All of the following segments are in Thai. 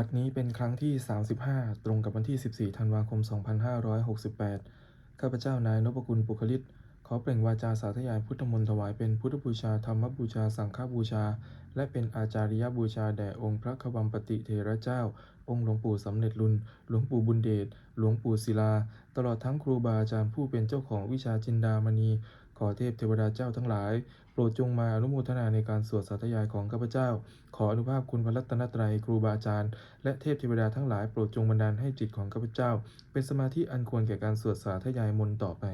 บัดนี้เป็นครั้งที่ 35 ตรงกับวันที่ 14 ธันวาคม 2568 ข้าพเจ้านายนพกุลปุคลิต ขอเปล่งวาจาสาธยายพุทธมนต์ถวายเป็นพุทธบูชาธรรมบูชา สังฆบูชา และเป็นอาจาริยบูชาแด่องค์พระควัมปติเทระเจ้า องค์หลวงปู่สำเร็จลุน หลวงปู่บุญเดช หลวงปู่ศิลา ตลอดทั้งครูบาอาจารย์ผู้เป็นเจ้าของวิชาจินดามณี ขอเทพเทวดาเจ้าทั้งหลาย โปรดจงมาอนุโมทนาในการสวดสาธยายของข้าพเจ้า ขออนุภาพคุณพระรัตนตรัยครูบาอาจารย์ และเทพเทวดาทั้งหลายโปรดจงบันดาลให้จิตของข้าพเจ้า เป็นสมาธิอันควรแก่การสวดสาธยายมนต์ต่อไป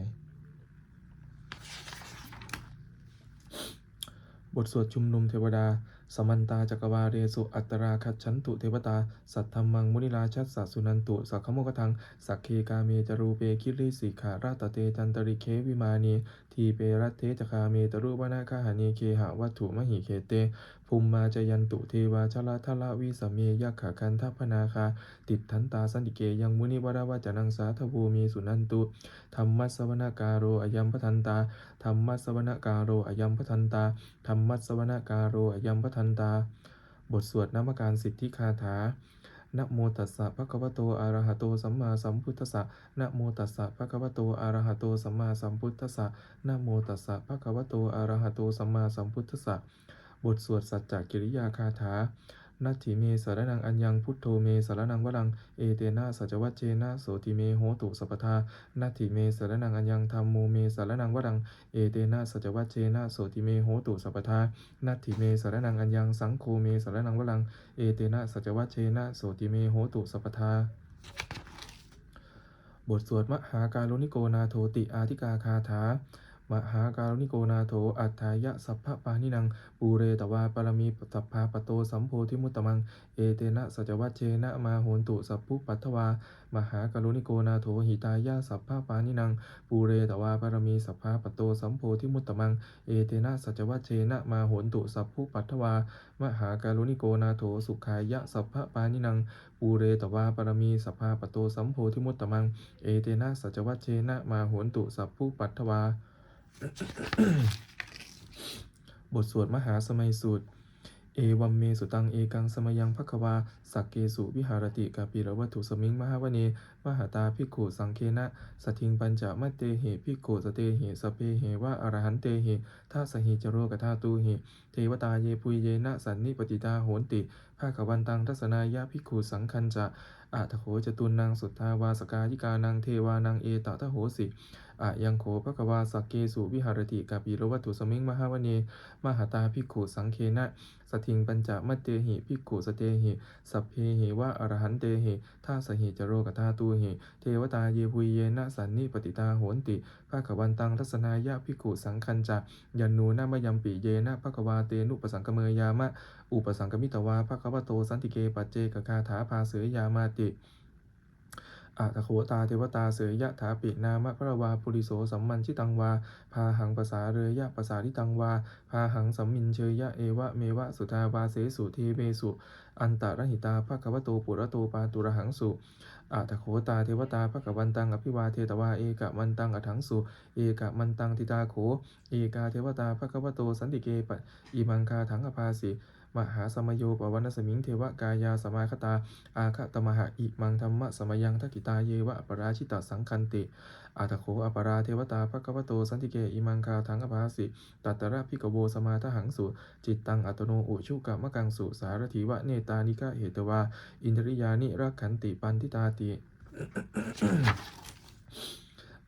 บทสวดชุมนุมเทวดาสมันตาจักรวาเรสุอัตตราคัจฉันตุเทวตา สัทธรรมังมุนิราชัสสสุนันตุ สักขโมกทัง สักเคกาเมจรูเปคิริสิขาราตเตจันตริเควิมานีทีทีเปรัตเทจคาเมตรุวนาคาหานีเคหะวัตถุมหิเคเต ภูมิมาจยันตุเทวาชลาทละวิสเมยักขคันทัพนาคา ติดทันตาสันติเกยังมุนิวราวจนังสาทภูมีสุนันตุธรรมัสสวนการโรอยัมพทันตาธรรมัสสวนการโรอยัมพทันตาธรรมัสสวนการโรอยัมพทันตา บทสวดนามการสิทธิคาถา นะโมตัสสะภะคะวะโตอะระหะโตสัมมาสัมพุทธัสสะนะโมตัสสะภะคะวะโตอะระหะโตสัมมาสัมพุทธัสสะนะโมตัสสะภะคะวะโตอะระหะโตสัมมาสัมพุทธัสสะบทสวดสัจจกิริยาคาถา นัตถิเมสารนังอัญญังพุทโธเมสารนังวรังเอเตนะสัจวัจเจนะโสติเมโหตุสัพพทานัตถิเมสารนังอัญญังธรรมโมเมสารนังวรังเอเตนะสัจวัจเจนะโสติเมโหตุสัพพทานัตถิเมสารนังอัญญังสังโฆเมสารนังวรังเอเตนะสัจวัจเจนะโสติเมโหตุสัพพทาบทสวดมหาการุณิโกนาโทติอาธิกาคาถา มหาการุณิโกนาโถ อัฏฐายะสัพพะปานินัง ปูเรตวาปรมีสัพพาปโตสัมโพธิมุตตมัง เอเตนะสัจวัชเชนะมาโหนตุสัพพุปัทถวา มหาการุณิโกนาโถหิตายะสัพพะปานินัง ปูเรตวาปรมีสัพพาปโตสัมโพธิมุตตมัง เอเตนะสัจวัชเชนะมาโหนตุสัพพุปัทถวา มหาการุณิโกนาโถสุขายะสัพพะปานินัง ปูเรตวาปรมีสัพพาปโตสัมโพธิมุตตมัง เอเตนะสัจวัชเชนะมาโหนตุสัพพุปัทถวา บทสวดมหาสมัยสูตร เอวัมเมสุตังเอกังสมยังภควา สักเกสุวิหารติกาปิระวัตถุสมิงมหาวเน มหาตาภิกุสังเคนะสทิงปัญจมัตเตเหภิกุสเตเหสเพเหวะอรหันเตเหทาสหิจโรกธาตูเหเทวตาเยปุยเยนะสันนิปติตาโหนติภาควันตังทัศนายะภิกุสังคันจะอาทโขจตุนนางสุทธาวาสกายิกานังเทวานังเอตตะโหสิอะยังโขภควาสักเกสุวิหารติกาปิโรวัตถุสมิงมหาวเนมหาตาภิกขุสังเคนะสทิงปัญจมัตเตหิภิกขุสเตหิสัพเพหิวะอรหันเตหิท่าสหิจโรกธาตูหิ เทวตาเยปุยเยนะสันนิปติตาโหนติภาควันตังทัศนายะภิกุสังคันจะยันนูนามยัมปีเยนะภควาเตนุปสังกเมยามะ อุปสังกมิตวาภควโตสันติเกปัจเจกคาถาภาเสยยามาติ อะตะโขตาเทวตาเสยยะถาปินามะพระวาปุริโสสัมมันชิตังวา พาหังภาษาเรยะภาษาทิตังวา พาหังสัมมินเชยยะเอวะเมวะสุทาวาเสสุเทเวสุ อันตรหิตาภควโตปุระโตปาตุระหังสุอะตะโขตาเทวตาภควันตังอภิวาเทตวาเอกะมันตังอถังสุเอกะมันตังทิตาโข เอกาเทวตาภควโตสันติเกปะอิมังคาถังอภาสิ มหาสมโยปวันสมิงเทวกายาสมาคตา อาคตมหะอิมังธรรมะสมยังทักิตาเยวะปราชิตาสังคันติอาตโขอปราเทวตาภควโตสันติเกอิมังคาทังอภาสิตัตตระพิกโวสมาทหังสุจิตตังอัตโนอุชุกะมะกังสุสารถีวะเนตานิกะเหตวาอินทริยานิรักขันติปันทิตาติ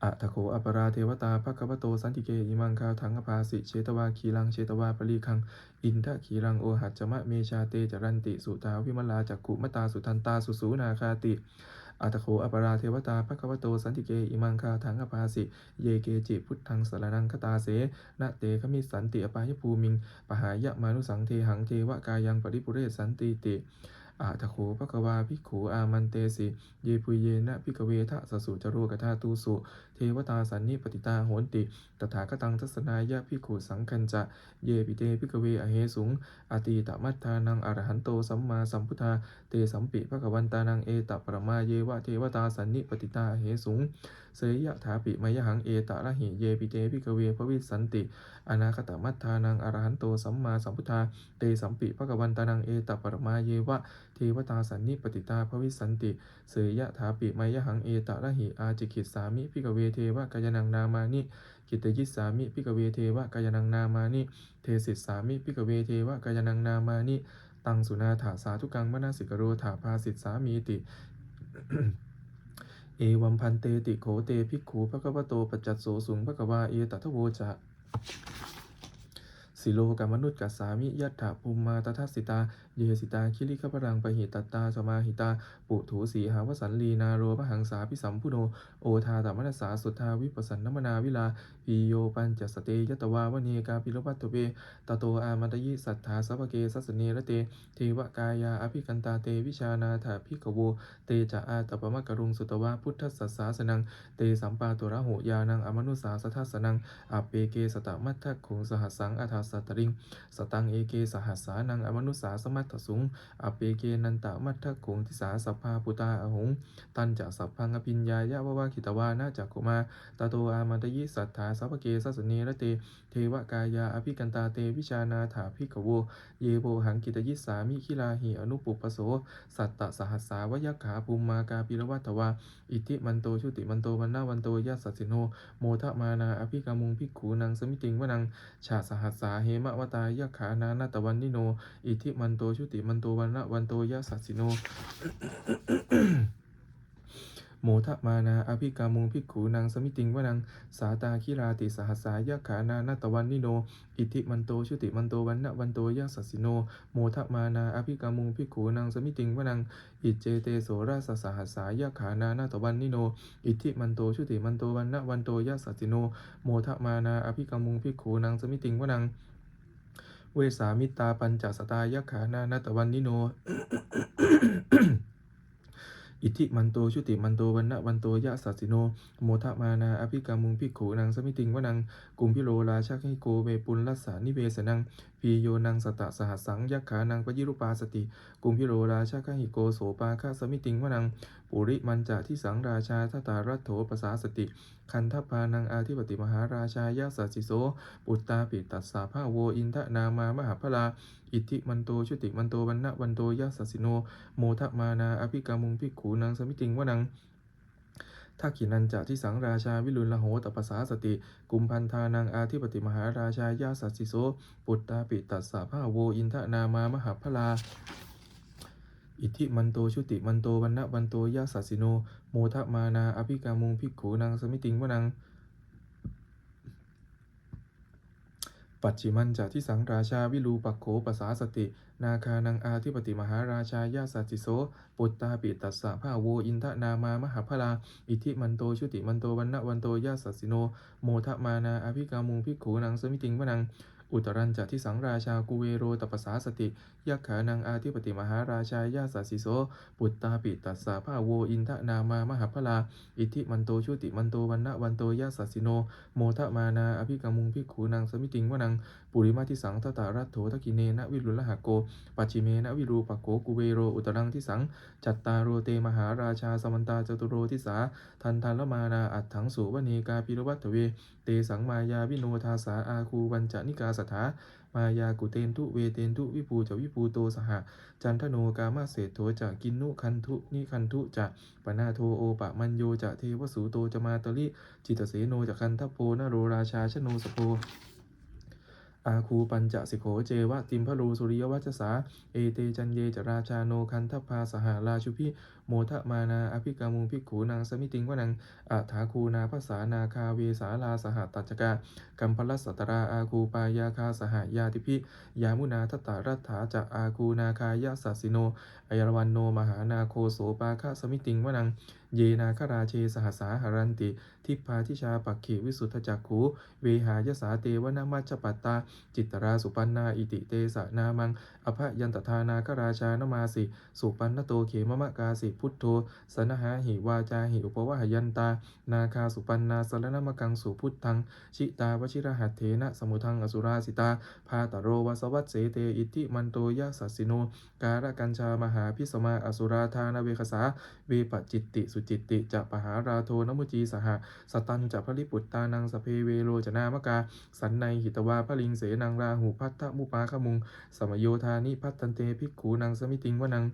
อะทะโขอัปราเทวตาภควโตสันติเกอิมังคาทังอภาสิเชตวาคีลังเชตวาปรีคัง อินทะขีรังโอหัจจมะเมชาเตจรันติสุตาวิมลาจักขุมตาสุทันตาสุสูนาคาติอัตโขอปราเทวตาภควโตสันติเกอิมังคาทังอภาสิ เยเกจิพุทธังสรนังคตาเสนะเตขมิสันติอปายภูมิง ปหายะมานุสังเทหังเทวกายังปริปุเรสันติติอาตโขภควาภิกขุอามันเตสิ เยปุเยนะภิกเวทะสสุจโรกธาตูสุเทวตาสันนิปติตาโหนติ ตถาคตังทัศนายะภิขุสังคันจะ เยปิเตภิกเวอเหสุงอตีตมัตทานังอรหันโตสัมมาสัมพุทธาเตสัมปิภควันตานังเอตปรมาเยวะเทวตาสันนิปติตาเหสุง เสยยะถาปิมยหังเอตระหิเยปิเตภิกเวภวิสันติ อนาคตมัตทานังอรหันโตสัมมาสัมพุทธาเตสัมปิภควันตานังเอตปรมาเยวะเทวตาสันนิปติตาภวิสันติ เสยยะถาปิมยหังเอตระหิอาจิกิจสามิพิกเวเทวะกายนังนามานิกิตยิสสามิพิกเวเทวะกายนังนามานิเทสิสสามิพิกเวเทวะกายนังนามานิตังสุนาถาสาธุกังมนาสิกโรถาภาสิทสามีติ เอวัมพันเตติโขเตภิกขุภควโตปัจจัตโสสุงภควาเอตัทโวจะสิโลกามนุษย์กัสสามิยัตถะภูมิมาตทัสสิตา เยสิตาคิริขปรังปหิตตตาสมาหิตา ปุถุสีหาวสันลีนาโรมหังสาพิสัมพุโน โอทาตมนัสสาสุทธาวิปัสสันนมนาวิลาปีโยปัญจสเตยตวาวเนกาปิรวัตเปตโตอามันตยิสัทธาสัพเกสัสสเนระเตเทวกายาอภิกันตาเตวิชานาถาภิกโวเตจะอาตปมะกรุงสุตวาพุทธสัสสาสนังเตสัมปาตุระโหยานังอมนุสาสทัสสนังอเปเกสตมัททะขุงสหัสสังอาทาสัตตริง สตังเอเกสหัสสานังอมนุสาสมัตสุงอเปเกนันตะมัททะขุงทิสาสัพพาปุตาอหง ตันจะสัพพังอภิญญายะวะวะคิตวานาจักขุมาตาโตอามันตยิสัทธาสัพพเกสัสสเนระเต เทวกายาอภิกันตาเตวิชานาถาภิกขโว เยโบหังกิตยิสามิคิลาหิอนุปุปโส สัตตสหัสสาวยขาภูมมากาปิรวัตวาอิทิมันโตชุติมันโตวันนาวันโตยัสสสิโน โมทะมานาอภิกามุงภิกขูนังสมิติงวนัง ชาสหัสสาเหมะวตายขานานาตวันนิโน อิทิมันโตชุติมันโตวันนะวันโตยัสสสิโนโมทะมานาอภิกามุงภิกขูนางสมิติงวนังสาตาคิราติสหัสสายะขานานาตวันนิโน อิทิมันโตชุติมันโตวันนะวันโตยัสสสิโน โมทะมานาอภิกามุงภิกขูนางสมิติงวนังอิเจเตโสราสสหัสสายะขานานาตวันนิโน อิทิมันโตชุติมันโตวันนะวันโตยัสสสิโน โมทะมานาอภิกามุงภิกขูนางสมิติงวนัง เวสามิตาปัญจสตายขานานาตวันนิโน อิทิมันโตชุติมันโตวันนะวันโตยะสัสสิโน โมทะมานาอภิกามุงพิโขนางสมิติงวนังกุมพิโรราชักให้โกเมปุลลัสสานิเวสนัง พีโยนังสตะสหัสสังยักขานังปยิรุปาสติ กุมพิโลราชาคหิโกโสปาคาสมิติงวนัง ปุริมันจะที่สังราชาทตารัตโถปสาสติ คันทพานังอาธิปติมหาราชายาสัสสิโส ปุตตาปิตัสสาภาโวอินทนามามหาพลา อิทธิมันโตชุติมันโตวันนะวันโตยัสสสิโน โมทมานาอภิกามุงพิกขูนางสมิติงวนัง ทักขินันจะที่สังราชาวิรุลโหตปสาสติ กุมพันธานังอาธิปติมหาราชายาสัสสิโส ปุตตาปิตัสสะภาโวอินทนามามหาพลาอิทธิมันโตชุติมันโตวันนะวันโตยาสัสสิโนโมทะมานาอภิกามุงพิกขูนางสมิติงวนังปัจฉิมันจะที่สังราชาวิรูปักโขปสาสติ นาคานังอาธิปติมหาราชายาสัสสิโส ปุตตาปิตัสสะภาโวอินทนามามหาพลา อิทิมันโตชุติมันโตวันนะวันโตยาสัสิโน โมทะมานาอภิกามุงพิขูนังสมิติงวนัง อุตรันจะที่สังราชากุเวโรตปสาสติยักขานังอาธิปติมหาราชายาสัสิโส ปุตตาปิตัสสะภาโวอินทนามามหาพลา อิทธิมันโตชุติมันโตวันนะวันโตยาสัสสิโน โมทะมานาอภิกามุงพิขูนังสมิติงวนัง ปุริมาทิสังทตารัตโถทกิเนนะวิรุลหะโก ปัจฉิเมนะวิรูปโกกุเวโรอุตรังทิสัง จัตตารโรเตมหาราชาสมันตาจตุโรทิสา ทันทันละมานาอัตถังสุวเนกาปิรวัตเว เตสังมายาวิโนทาสาอาคูวันจนิกาสถามายากุเตนทุเวเตนทุวิภูจะวิภูโตสหะจันทโนกามาเศรษโถจะกินนุคันทุนิคันทุจะปนาโทโอปะมัญโยจะเทวสูโตจะมาตลิจิตเสโนจะคันทโพนโรราชาชโนสโพอาคูปัญจสิโขเจวะติมพะโลสุริยวัจสา เอเตจันเยจราชาโนคันทพาสหาราชุพิโมทะมานาอภิกามุงพิกขูนางสมิติงวนังอัฐาคูนาภาษานาคาเวสาลาสหตัจกากัมพลัสสตราอาคูปายาคาสหายาติพิยามุนาทตารัฐาจะอาคูนาคายาสัสิโนอายรวันโนมหานาโคโสปาคะสมิติงวนังเยนาคราเชสหสาหารันติ ทิพาทิชาปักเขวิสุทธจักขูเวหายสาเตวนามัจปัตตา จิตตราสุปันนา อิติเตสะนามัง อภยันตทานาคราชานมาสิ สุปันนโตเขมมะกาสิ พุทโธ สนหาหิวาจาหิอุปวะหยันตา นาคาสุปันนาสรณมกังสุพุทธัง ชิตาวชิรหัตเถนะ สมุทังอสุราสิตา พาตโรวสวัตเสเตอิทิมันโตยะสัสสิโน การกัญชามหาพิสมาอสุราธานเวคสาเวปจิตติสุจิตติจะปหาราโทนมุจีสหสตันจะพระลิปุตตานังสเพเวโรจนามกา สันในหิตวาพระลิงเสนังราหูพัทธมุปาขมุง สมโยธานิพัตตันเตภิกขูนังสมิติงวนัง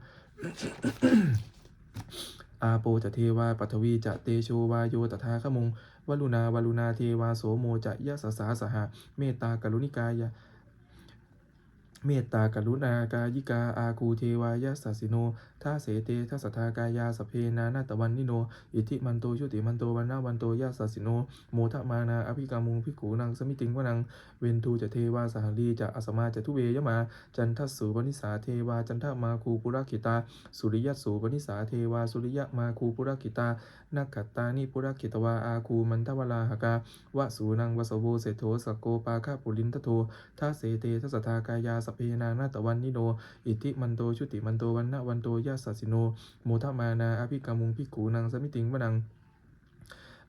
อาโปจะเทวาปัทวีจะเตโชวาโยตถาคมุงวลุนาวลุนาเทวาโสโมจะยะสสาสหะเมตตากรุณิกายะ เมตตากรุณากายิกาอาคูเทวายะสัสิโนท่าเสเตทัสสทธากายาสเพนานาตวันนิโน อิทิมันโตชุติมันโตวันนาวันโตยะสัสิโน โมทะมานาอภิกามุงพิกขูนังสมิติงวนัง เวนทูจะเทวาสหังลีจะอสมาจะทุเวยมา จันทัสสุปนิสาเทวาจันทมาคูปุระกิตา สุริยสสุปนิสาเทวาสุริยมาคูปุระกิตานักขัตตานิปุระกิตวาอาคูมันทวลาหกาวะสูนังวสโวเสโทสกโกปาคาปุลินทโทท่าเสเตทัสสทธากายาสพเพนานาตวันนิโน อิทิมันโตชุติมันโตวันนะวันโตยะสัสิโนโมทมานาอภิกามุงพิกูนังสมิติงวนัง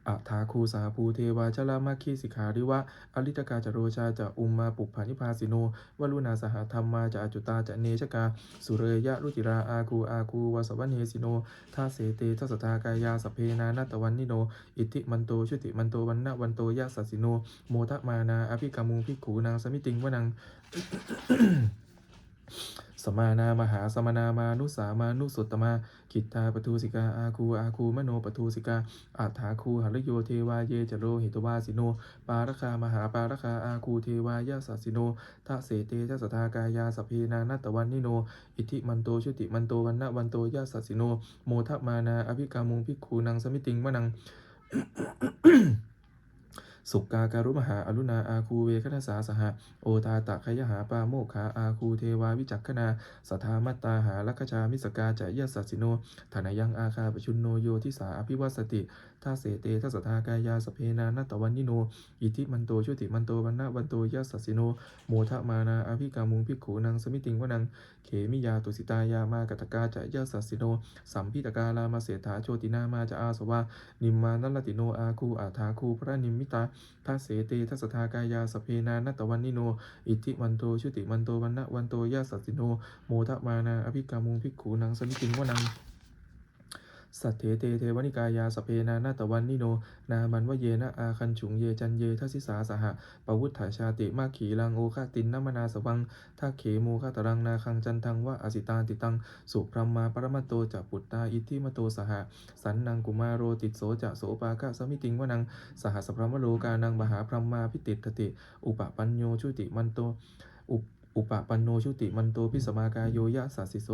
อัฐาคูสาภูเทวาชลามาคีสิกขาริวะอลิตกาจโรชาจะอุมมาปุปผานิพาสิโนวลุนาสหธรรมาจะอจุตาจะเนชกา สุเรยะรุจิราอาคูอาคูวาสวันเนสิโนท่าเสเตทัสสทากายาสเพนานาตวันนิโน อิทิมันโตชุติมันโตวันนะวันโตยะสัสิโน โมทมานาอภิกามุงพิกขูนางสมิติงวนังสมานามหาสมานามานุสามานุสุตตมา กิตตาปทูสิกาอาคูอาคูมโนปทูสิกาอัฏฐาคูหรโยเทวาเยจโรหิตวาสิโน ปารคามหาปารคาอาคูเทวายาสัสิโนทะเสเตทัสสทากายาสพเพนานัตวันนิโน อิทิมันโตชุติมันโตวันนวันโตยาสัสสิโน โมทะมานาอภิกามุงพิกขูนังสมิติงวนัง สุกาการุมหาอรุณาอาคูเวคณสาสหะโอตาตะขยหาปาโมกขาอาคูเทวาวิจักขณาสัทามัตตาหาลักขชามิสกาจะยะสัสสิโนธนายังอาคาปชุนโนโยทิสาอภิวัสติท่าเสเตทัสสทากายาสเพนานัตตวันนิโน อิทิมันโตชุติมันโตวันนะวันโตยะสัสสิโนโมทะมานาอภิกามุงพิกขูนังสมิติงวนังเขมิยาตุสิตายามากตกาจะยะสัสสิโน สัมพิตกาลามาเสถาโชตินามาจะอาสวานิมมานัลติโนอาคูอาทาคูพระนิมมิตาทัสเสเตทัสทากายาสเพนานัตตวันนิโน อิทิมันโตชุติมันโตวันนะวันโตยะสัสติโนโมทะมานาอภิกามุงพิกขูนังสมิกิงวนัง สัทเถเตเทวนิกายาสพเพนานาตวันนิโน นามันวะเยนะอาคันฉุงเยจันเยทัสิสาสหะปวุฒาชาติมาขีลังโอคาตินนมนาสวังทักเขโมคาตรังนาคังจันทังวะอสิตาติตัง สุพรหมาปรมัตโตจะปุตตาอิทิมโตสหะ สันนังกุมารโรติโสจะโสปาคะสมิติงวนัง สหสพรมโลกานังมหาพรหมาพิติตติ อุปปัญโยชุติมันโตอุป อุปปันโนชุติมันโตพิสมากายโยยะสัสสิโส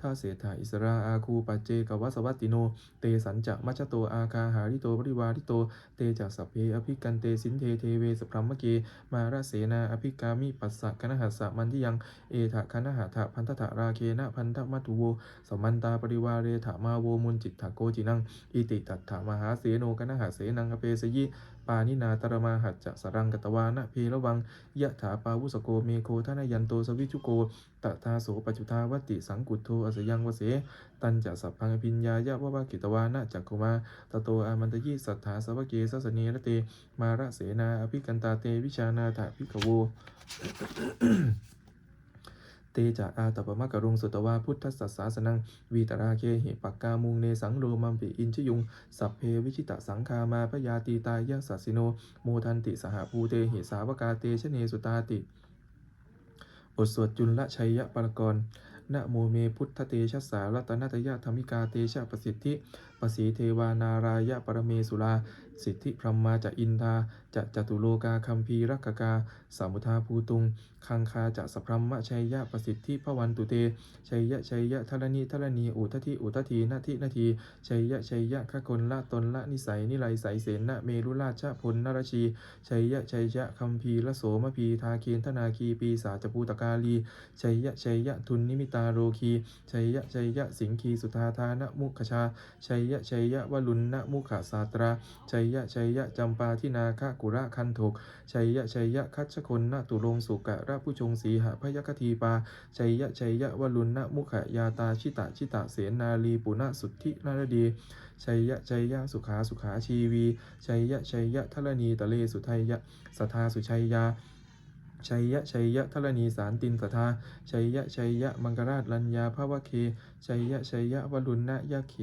ท่าเสถาอิสราอาคูปัจเจกวัสวัตติโน เตสัญจะมัชโตอาคาหาริโตปริวาริโต เตจักสัพเพอภิกันเตสินเทเทเวสพรหมเก มาราเสนาอภิกามิปัสสะคณหัสสะมันทิยัง เอถะคณหะถะพันธะราเคนะพันธมัตุโวสมันตาปริวาเรถะมาโวมุนจิตถโกจินัง อิติตัตถามหาเสโนคณหะเสนังอเปสยิ ปานินาตรมาหัจจะสรังกตวานะเพระวังยะถาปาวุสโกเมโคทนายันโตสวิจุโกตถาโสปัจจุทาวติสังกุตโทอสยังวเส ตันจะสัพพังพิญญายะวะวะกิตวานะจักกุมาตโตอามันตยิสัทธาสวเกสสเนรเต มาระเสนาอภิกันตาเตวิชานาถาภิกขโว เตจะอาตปมะกะรุงสุตวาพุทธสสสาสนังวีตราเคหิปักกามุงเนสังโลมัมปิอินชยุง สัพเพวิชิตะสังคามาพยาตีตายะสัสสิโนโมทันติสหภูเตหิสาวกาเตชเนสุตาติบทสวดจุลชัยยะปรกรณ์นะโมเมพุทธเตชะสารัตนตยะธรรมิกาเตชะประสิทธิ ปสีเทวานารายะปรเมสุรา สิทธิพรหมาจะอินทาจะจตุโลกาคัมภีรักกาสามุทาภูตุง คังคาจะสพรหมชัยยะประสิทธิพวันตุเต ชัยยะชัยยะทรณีทรณีอุทธิอุทธีนาทินาทีชัยยะชัยยะขคนละตนละนิสัยนิไลสายเสนะเมรุราชพลนรชีชัยยะชัยยะคัมภีละโสมพีทาเคนธนาคีปีสาจภูตกาลีชัยยะชัยยะทุนนิมิตาโรคีชัยยะชัยยะสิงคีสุธาธานะมุขชาชัยยะชัยยะวลุนนะมุขสาตราชัยยะชัยยะจำปาทินาคะกุระคันโถกชัยยะชัยยะคัชคนนะตุรงสุกะระผู้ชงสีหพยคทีปาชัยยะชัยยะวลุนนะมุขยาตาชิตะชิตะเสนาลีปุณะสุทธินารดีชัยยะชัยยะสุขาสุขาชีวีชัยยะชัยยะทรณีตะเลสุทัยยะสัทธาสุชัยยา ชัยยะชัยยะทรณีสารตินสทาชัยยะชัยยะมังกราชลัญญาภาวะเคชัยยะชัยยะวลุณะยะเข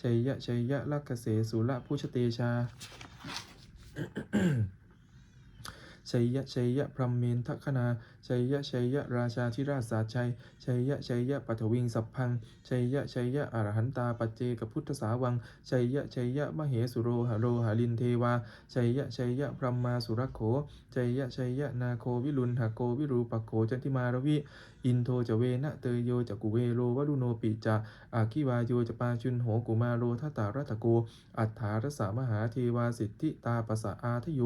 ชัยยะชัยยะลักเกษสุระผู้ชเตชาชัยยะชัยยะพรหมเมนทคณา ชัยยะชัยยะราชาธิราชสาชัย ชัยยะชัยยะปัทวิงสัพพัง ชัยยะชัยยะอรหันตาปัจเจกพุทธสาวัง ชัยยะชัยยะมเหสุโรหโรหลินเทวา ชัยยะชัยยะพรหมาสุรโข ชัยยะชัยยะนาโควิรุณหโกวิรูปโขจันทิมารวิ อินโทจเวนะเตยโยจะกุเวโรวรุโนปิจะอาคิวาโยจปาชุนโหกุมาโรทัตตารัตโก อัฏฐารสามหาเทวาสิทธิตาปสะอาทโย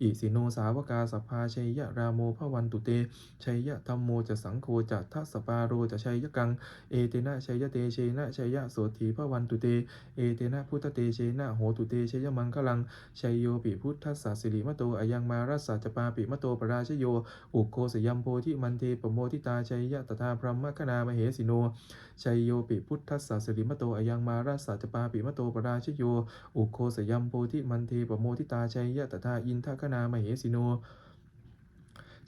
อิสิโนสาวกาสภาชัยยะรามโมพวันตุเตชัยยะธรรมโมจะสังโฆจะทัสปาโรจะชัยยะกัง เอเตนะชัยยะเตเชนะชัยยะโสถีพะวันตุเต เอเตนะพุทธเตเชนะโหตุเตชัยยะมังคลังชัยโยปิพุทธัสสะสิริมโตอายังมารัสสะจปาปิมโตปราชโย อุโคสยัมโพธิมันเทปโมทิตาชัยยะตถาพรหมคณามเหสิโนชัยโยปิพุทธัสสะสิริมโตอายังมารัสสะจปาปิมโตปราชโย อุโคสยัมโพธิมันเทปโมทิตาชัยยะตถาอินทคณามเหสิโน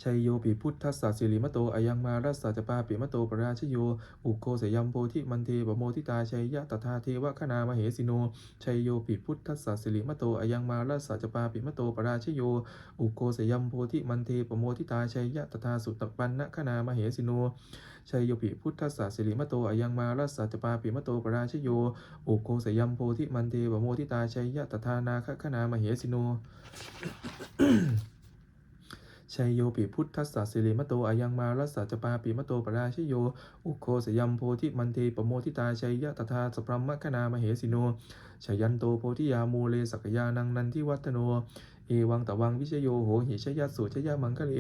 ชัยโยปิพุทธัสสะสิริมโตอายังมารัสสะจปาปิมโตปราชโย อุโคสยัมโพธิมันเทปโมทิตาชัยยะตถาเทวคณามเหสิโน ชัยโยปิพุทธัสสะสิริมโตอายังมารัสสะจปาปิมโตปราชโย อุโคสยัมโพธิมันเทปโมทิตาชัยยะตถาสุตปันนะคณามเหสิโน ชัยโยปิพุทธัสสะสิริมโตอายังมารัสสะจปาปิมโตปราชโย อุโคสยัมโพธิมันเทปโมทิตาชัยยะตถานาคคณามเหสิโน ชัยโยปิพุทธัสสะสิริมโตอายังมารัสสะจปาปิมโตปราชโย อุโคสยัมโพธิมันเทปโมทิตาชัยยะตถาสพรมมคณามเหสิโนชยันโตโพธิยามูเลสักยานังนันทิวัฒโน เอวังตะวังวิชโยโหหิชยัสสุชยมังคะเล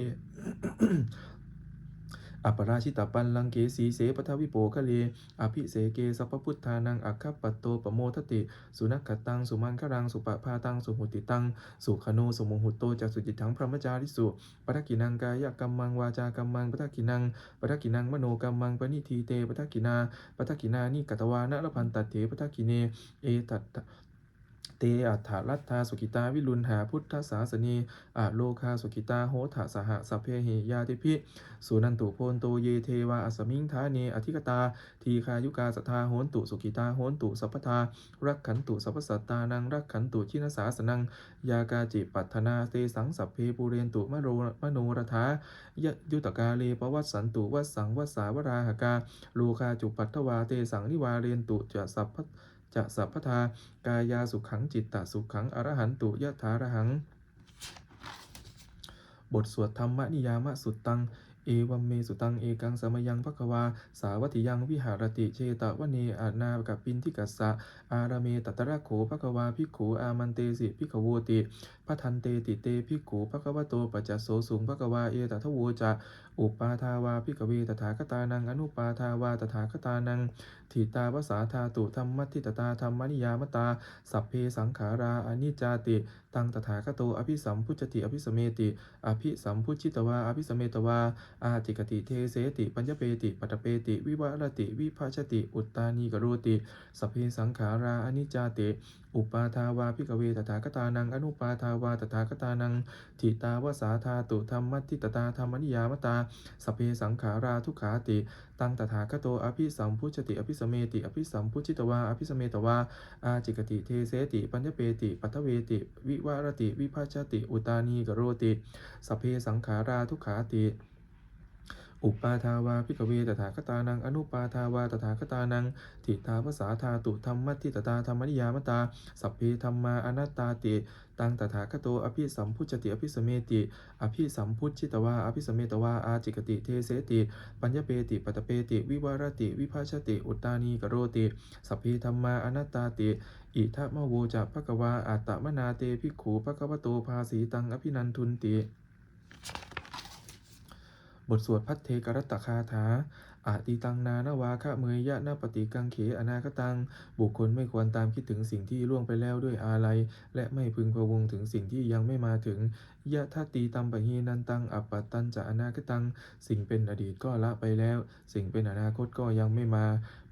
อัปราชิตาปันลังเกสีเสปทวิโปคะเลอภิเสเกสัพพุทธานังอัคคปัตโตปโมทติ สุนักขตัง สุมันครัง สุปะพาตัง สุหุติตัง สุขโนสุโมหุตโตจักสุจิตถังพรหมจาริสุปทักกินังกายกรรมัง วาจากรรมังปทักกินังปทักกินังมโนกรรมังปณิทีเตปทักกินาปทักกินานิกัตวานะละพันตัดเถปทักกิเน เอตัต เตอัฏฐรัตถาสุกิตาวิรุณหาพุทธศาสนีอาโลคาสุกิตาโหทะสหสัพเพหิยาติพิสุนันตุโพนโตเยเทวาอสมิงทาเนอธิกตา ทีคายุกาสทธาโหนตุสุกิตาโหนตุสัพพทารักขันตุสัพพสัตตานังรักขันตุชินสาสนังยากาจิปัฏนาเตสังสัพเพปูเรนตุมโรมโนรถายะยุตกาเลปวัสสันตุวัสสังวัสสาวราหกาโลคาจุปัทถวาเตสังนิวาเรนตุจะสัพพ จะสัพพทากายาสุขังจิตตสุขังอรหันตุยะถารหัง บทสวดธรรมนิยามสุตตังเอวัมเมสุตังเอกังสมยังภควา สาวัติยังวิหารติเชตวเนอานากับปินทิกัสสะอารเมตตระโขภควาภิกขูอามันเตสิภิกขโวติพะทันเตติเตภิกขูภควโตปัจจโสสุงภควาเอตทะโวจะ อุปาทาวาภิกเวตถาคตานังอนุปาทาวาตถาคตานังทิตาวสาธาตุธรรมทิตตาธรรมนิยามตา สัพเพสังขาราอนิจจาติ ตังตถาคโตอภิสัมพุจติอภิสเมติ อภิสัมพุชิตวาอภิสเมตวา อาติกติเทเสติ ปัญญเปติปัตตเปติ วิวารติ วิภาชติ อุตตานีกโรติ สัพเพสังขาราอนิจจาติ อุปาทาวาพิกเวตถาคตานัง อนุปาทาวาตถาคตานังทิตาวสาธาตุธรรมทิตตาธรรมนิยามตาสเพสังขาราทุขาติ ตังตถาคโตอภิสัมพุชติอภิสเมติ อภิสัมพุชิตวาอภิสเมตวาอาจิกติเทเสติปัญญเปติปัทเวติ วิวารติ วิภาชติ อุตานีกโรติสเพสังขาราทุขาติ อุปาทาวาพิกเวตถาคตานัง อนุปาทาวาตถาคตานังทิตาภาษาธาตุธรรมทิตตาธรรมนิยามตา สัพเพธรรมาอนัตตาติตังตถาคโตอภิสัมพุชติอภิสเมติ อภิสัมพุชิตวาอภิสเมตวาอาจิกติเทเสติ ปัญญเปติปัตเปติ วิวารติ วิภาชติ อุตตานีกโรติ สัพเพธรรมาอนัตตาติ อิทะมโวจะภควาอัตตมนาเตภิกขูภควโตภาสีตังอภินันทุนติ บทสวดพัทเทกรัตตคาถาอาติตังนานวาคะเมยยะนาปฏิกังเขอนาคตัง บุคคลไม่ควรตามคิดถึงสิ่งที่ล่วงไปแล้วด้วยอาลัย และไม่พึงพะวงถึงสิ่งที่ยังไม่มาถึง ยะทัตตีตัมปะฮีนันตัง อัปปตตันจะอนาคตัง สิ่งเป็นอดีตก็ละไปแล้ว สิ่งเป็นอนาคตก็ยังไม่มา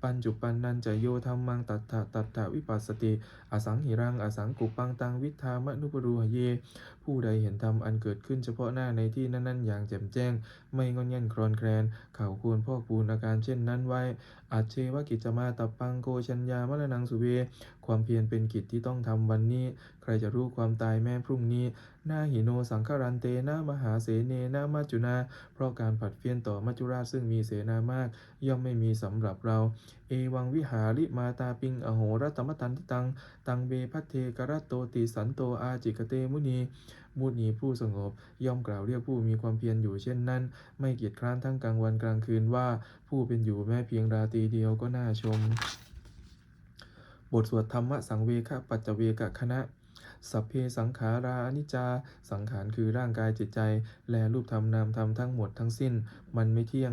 ปัญจุปันนันจะโยธรรมังตัตถะตัตถะวิปัสสติ อสังหิรัง อสังกุปังตังวิทามนุปรูหเย ผู้ใดเห็นธรรมอันเกิดขึ้นเฉพาะหน้าในที่นั้น ๆ อย่างแจ่มแจ้ง ไม่งอนแง่นครอนแคลน เขาควรพอกพูนอาการเช่นนั้นไว้ อาจเชวกิจจะมาตับปังโกชัญญามรณังสุเว ความเพียรเป็นกิจที่ต้องทำวันนี้ ใครจะรู้ความตายแม้พรุ่งนี้นาหิโนสังคารันเตนะมหาเสเนนะมัจจุนา เพราะการผัดเฟี้ยนต่อมัจจุราชซึ่งมีเสนามาก ย่อมไม่มีสำหรับเรา เอวังวิหาริมาตาปิงอโหรัตมตันทิตัง ตังเบพัทเทกรัตโตติสันโตอาจิกเตมุนีมุนีผู้สงบ ย่อมกล่าวเรียกผู้มีความเพียรอยู่เช่นนั้น ไม่เกียจคร้านทั้งกลางวันกลางคืนว่า ผู้เป็นอยู่แม้เพียงราตรีเดียวก็น่าชม บทสวดธรรมสังเวคปัจจเวกคณะสัพเพสังขารานิจจา สังขารคือร่างกายจิตใจ และรูปธรรมนามธรรมทั้งหมดทั้งสิ้น มันไม่เที่ยง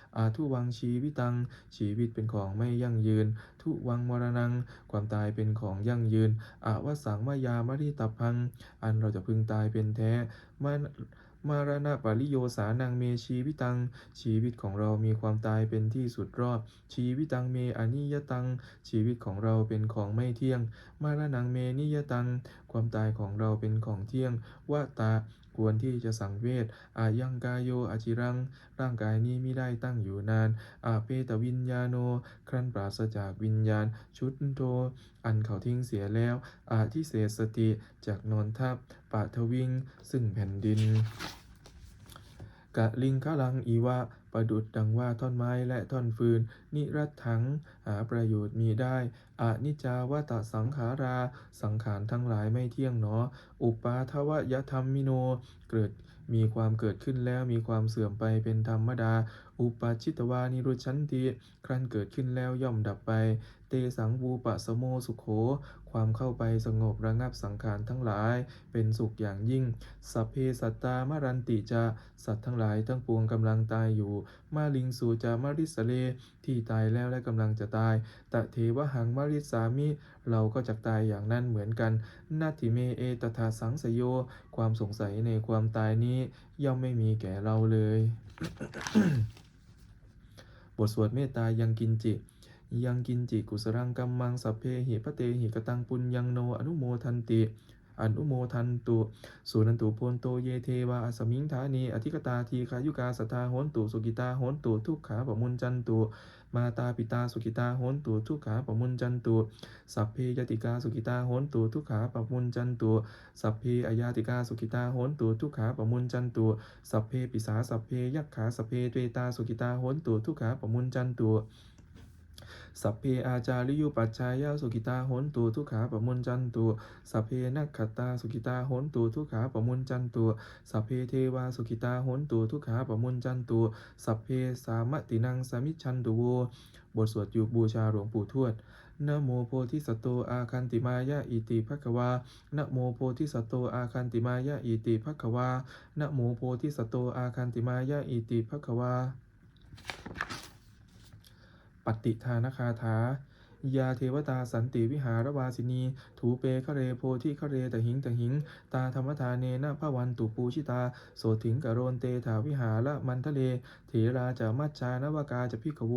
อาทุวังชีวิตัง ชีวิตเป็นของไม่ยั่งยืน ทุวังมรณัง ความตายเป็นของยั่งยืนอาวสังมายามริตับพัง อันเราจะพึงตายเป็นแท้มานมารณะปริโยสานังเมชีวิตัง ชีวิตของเรามีความตายเป็นที่สุดรอบ ชีวิตังเมอนิยตัง ชีวิตของเราเป็นของไม่เที่ยง มารณังเมนิยตัง ความตายของเราเป็นของเที่ยงวะตาควรที่จะสังเวชอายังกายโยอาจิรัง ร่างกายนี้ไม่ได้ตั้งอยู่นานอาเปตวิญญาโน ครั้นปราศจากวิญญาณ ชุดโท อันเขาทิ้งเสียแล้วอาทิเสสติจากนอนทับปะทวิง ซึ่งแผ่นดิน กะลิงคะลังอีวะ ประดุดดังว่าท่อนไม้และท่อนฟืน นิรัตถัง หาประโยชน์มีได้อานิจาวตสังขารา สังขารทั้งหลายไม่เที่ยงหนอ อุปาทวยธรรมมิโน เกิดมีความเกิดขึ้นแล้วมีความเสื่อมไปเป็นธรรมดา อุปาชิตวานิรุชันติ ครั้นเกิดขึ้นแล้วย่อมดับไป เตสังวูปะสโมสุโข ความเข้าไปสงบระงับสังขารทั้งหลาย เป็นสุขอย่างยิ่ง สัพเพสัตตามรันติจะ สัตว์ทั้งหลายทั้งปวงกำลังตายอยู่ มาลิงสูจามาริสเล ที่ตายแล้วและกำลังจะตาย ตะเทวหังมาริสามิ เราก็จะตายอย่างนั้นเหมือนกันนาทิเมเอตถาสังสยโย ความสงสัยในความตายนี้ย่อมไม่มีแก่เราเลย บทสวดเมตตายังกินจิ ยังกินจิกุสรังกัมมังสัพเพหิพเตหิกตังปุญญังโนอนุโมทันติอนุโมทันตุสุนันตุโพนโตเยเทวาอสมิงธานีอธิกตาทีขายุกาสตาโหนตุสุกิตาโหนตุทุกขาปมุนจันตุ มาตาปิตาสุกิตาโหนตุทุกขาปมุนจันตุสัพเพยติกาสุกิตาโหนตุทุกขาปมุนจันตุสัพเพอยาติกาสุกิตาโหนตุทุกขาปมุนจันตุสัพเพปิสาสัพเพยักขาสัพเพเตตาสุกิตาโหนตุทุกขาปมุนจันตุ สัพเพอาจาริยุปัจจายาสุกิตาโหนตุทุกขาปมุนจันตุสัพเพนักขตาสุกิตาโหนตุทุกขาปมุนจันตุสัพเพเทวาสุกิตาโหนตุทุกขาปมุนจันตุสัพเพสามตินังสามิชันตุโวบทสวดอยู่บูชาหลวงปู่ทวดนะโมโพธิสัตโตอาคันติมายะอิติภควานะโมโพธิสัตโตอาคันติมายะอิติภควานะโมโพธิสัตโตอาคันติมายะอิติภควา ปฏิทานคาถายาเทวตาสันติวิหารวาสินี ถูเปคะเรโพธิคะเรตหิงตหิง ตาธรรมทานเนนะพระวันตุปูชิตา โสถิงกะโรนเตถาวิหารละมันทะเล เถราจะมัจจานวกาจะพิกโว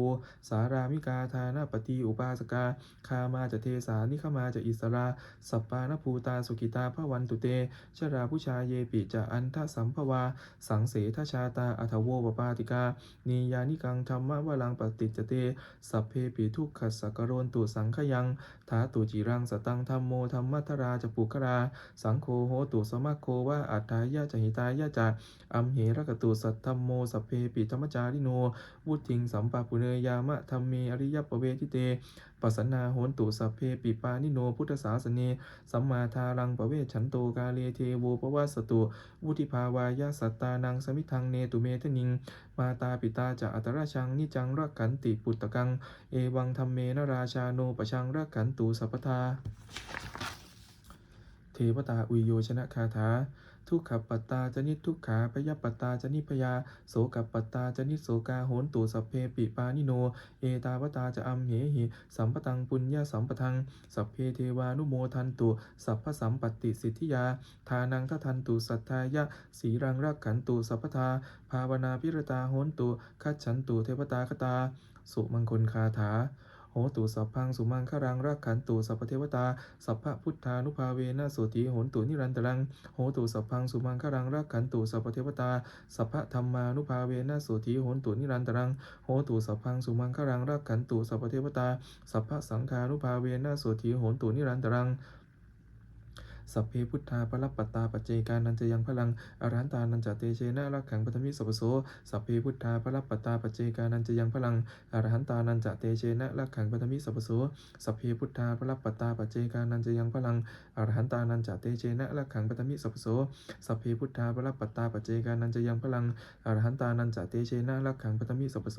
สารามิกาทานาปฏิอุปาสกา คามาจะเทสานิขมาจะอิสราสัปปานภูตาสุกิตาพระวันตุเต ชราผู้ชายเยปิจะอันทสัมภวา สังเสทชาตาอัทโวปปาติกา นียานิกังธรรมวลังปฏิจเต สัพเพปิทุกขสักกะโรนตุสังขยังทาตุจิรังสตังธรรมโมธรรมัทราจะปุครา สังโฆโหตุสมะโคว่าอัตถายะจหิตายะจะอัมเหรกตุสัตธรรมโมสัพเพปิธรรมจาริโนวุทิงสัมปะปุเนยามะธรรมเมอริยปเวทิเต ปัสนาโหนตุสัพเพปิปานิโนพุทธศาสเน สัมมาทารังปะเวชฉันโตกาเลเทโวปวัสสตุ วุธิภาวายาสัตตานังสมิทังเนตุเมทนิง มาตาปิตาจะอัตราชังนิจังรักขันติปุตตะกัง เอวังธรรมเมนราชาโนปชังรักขันตุสัพพทาเทวตาอุยโยชนะคาถา ทุกขปัตตาจนิทุกขาพยปัตตาจนิพยา โสกปัตตาจนิโสกาโหนตุสัพเพปิปานิโน เอตาวตาจะอัมเหหิสัมปตังปุญญาสัมปทัง สัพเพเทวานุโมทันตุสัพพสัมปติสิทธิยา ทานังทัทันตุสัทธายะสีรังรักขันตุสัพพทา ภาวนาพิรตาโหนตุคัจฉันตุเทวตาคตา สุมังคลคาถา โหตุสัพพังสุมังครังรักขันตุสัพเทวตา สัพพพุทธานุภาเวนะโสติโหนตุนิรันตรัง โหตุสัพพังสุมังครังรักขันตุสัพเทวตา สัพพธรรมานุภาเวนะโสติโหนตุนิรันตรัง โหตุสัพพังสุมังครังรักขันตุสัพพเทวตา สัพพสังฆานุภาเวนะโสติโหนตุนิรันตรัง สัพเพพุทธาปรัปปตตาปัจเจกานันจะยังพลังอรหันตานันจะเตเชนะรักขังปฐมิสัพโสสัพเพพุทธาปรัปปตตาปัจเจกานันจะยังพลังอรหันตานันจะเตเชนะรักขังปฐมิสัพโสสัพเพพุทธาปรัปปตตาปัจเจกานันจะยังพลังอรหันตานันจะเตเชนะรักขังปฐมิสัพโสสัพเพพุทธาปรัปปตตาปัจเจกานันจะยังพลังอรหันตานันจะเตเชนะรักขังปฐมิสัพโส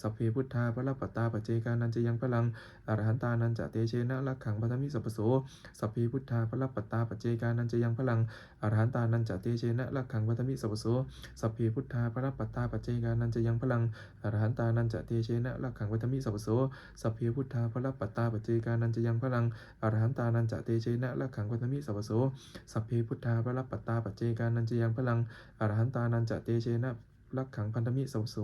สัพเพพุทธาปรัปปตาปัจเจกานันจะยังพลังอรหันตานันจะเตเชนะรักขังปฐมิสัพโสสัพพีพุทธาพระปัตตาปัจเจกานันจะยังพลังอรหันตานันจะเตเชนะลักขังวัตมิสัพโสสัพพีพุทธาพระปัตตาปัจเจกานันจะยังพลังอรหันตานันจะเตเชนะลักขังวัตมิสัพโสสัพพีพุทธาพระปัตตาปัจเจกานันจะยังพลังอรหันตานันจะเตเชนะลักขังวัตมิสัพโสสัพพีพุทธาพระปัตตาปัจเจกานันจะยังพลังอรหันตานันจะเตเชนะลักขังพันธมิสัพโส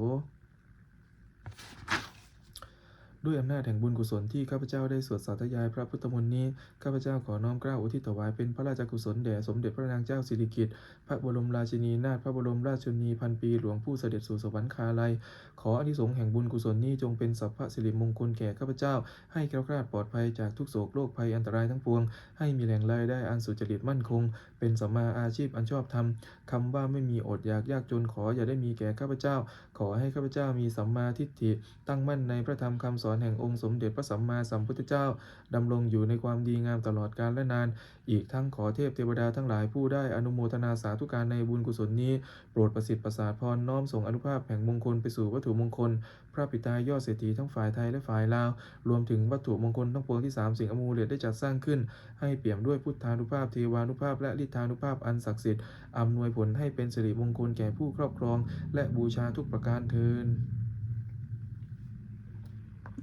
ด้วยอำนาจแห่งบุญกุศลที่ข้าพเจ้าได้สวดสาธยายพระพุทธมนต์นี้ ข้าพเจ้าขอน้อมเกล้าอุทิศถวายเป็นพระราชกุศลแด่สมเด็จพระนางเจ้าสิริกิติ์ พระบรมราชินีนาถพระบรมราชชนีพันปีหลวงผู้เสด็จสู่สวรรคาลัย ขออนิสงส์แห่งบุญกุศลนี้จงเป็นสัพพะสิริมงคลแก่ข้าพเจ้า ให้แคล้วคลาดปลอดภัยจากทุกโศกโรคภัยอันตรายทั้งปวง ให้มีแหล่งรายได้อันสุจริตมั่นคง เป็นสัมมาอาชีพอันชอบธรรมคำว่าไม่มีอดอยากยากจนขออย่าได้มีแก่ข้าพเจ้า ขอให้ข้าพเจ้ามีสัมมาทิฏฐิตั้งมั่นในพระธรรมคำสอนแห่งองค์สมเด็จพระสัมมาสัมพุทธเจ้าดำรงอยู่ในความดีงามตลอดกาลและนาน อีกทั้งขอเทพเทวดาทั้งหลายผู้ได้อนุโมทนาสาธุการในบุญกุศลนี้ โปรดประสิทธิ์ประสาทพรน้อมส่งอนุภาพแห่งมงคลไปสู่วัตถุมงคล พระปิตายอดเศรษฐีทั้งฝ่ายไทยและฝ่ายลาว รวมถึงวัตถุมงคลทั้งปวงที่สามสิ่งอมูลเลตได้จัดสร้างขึ้น ให้เปี่ยมด้วยพุทธานุภาพเทวานุภาพและฤทธานุภาพอันศักดิ์สิทธิ์อำนวยผลให้เป็นสิริมงคลแก่ผู้ครอบครอง และบูชาทุกประการเทิน